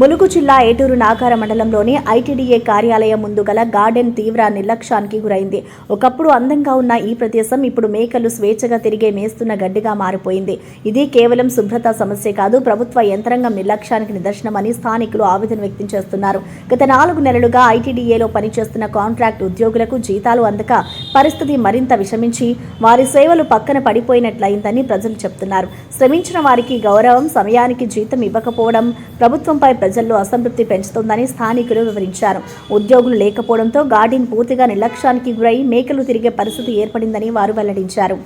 ములుగు జిల్లా ఏటూరు నాగార మండలంలోని ఐటీడీఏ కార్యాలయం ముందు గల గార్డెన్ తీవ్ర నిర్లక్ష్యానికి గురైంది. ఒకప్పుడు అందంగా ఉన్న ఈ ప్రదేశం ఇప్పుడు మేకలు స్వేచ్ఛగా తిరిగే మేస్తున్న గడ్డిగా మారిపోయింది. ఇది కేవలం శుభ్రత సమస్య కాదు ప్రభుత్వ యంత్రాంగం నిర్లక్ష్యానికి నిదర్శనమని స్థానికులు ఆవేదన వ్యక్తం చేస్తున్నారు. గత నాలుగు నెలలుగా ఐటీడీఏలో పనిచేస్తున్న కాంట్రాక్ట్ ఉద్యోగులకు జీతాలు అందక పరిస్థితి మరింత విషమించి వారి సేవలు పక్కన పడిపోయినట్లయిందని ప్రజలు చెప్తున్నారు. శ్రమించిన వారికి గౌరవం సమయానికి జీతం ఇవ్వకపోవడం ప్రభుత్వంపై ప్రజల్లో అసంతృప్తి పెంచుతోందని స్థానికులు వివరించారు. ఉద్యోగులు లేకపోవడంతో గార్డెన్ పూర్తిగా నిర్లక్ష్యానికి గురై మేకలు తిరిగే పరిస్థితి ఏర్పడిందని వారు వెల్లడించారు.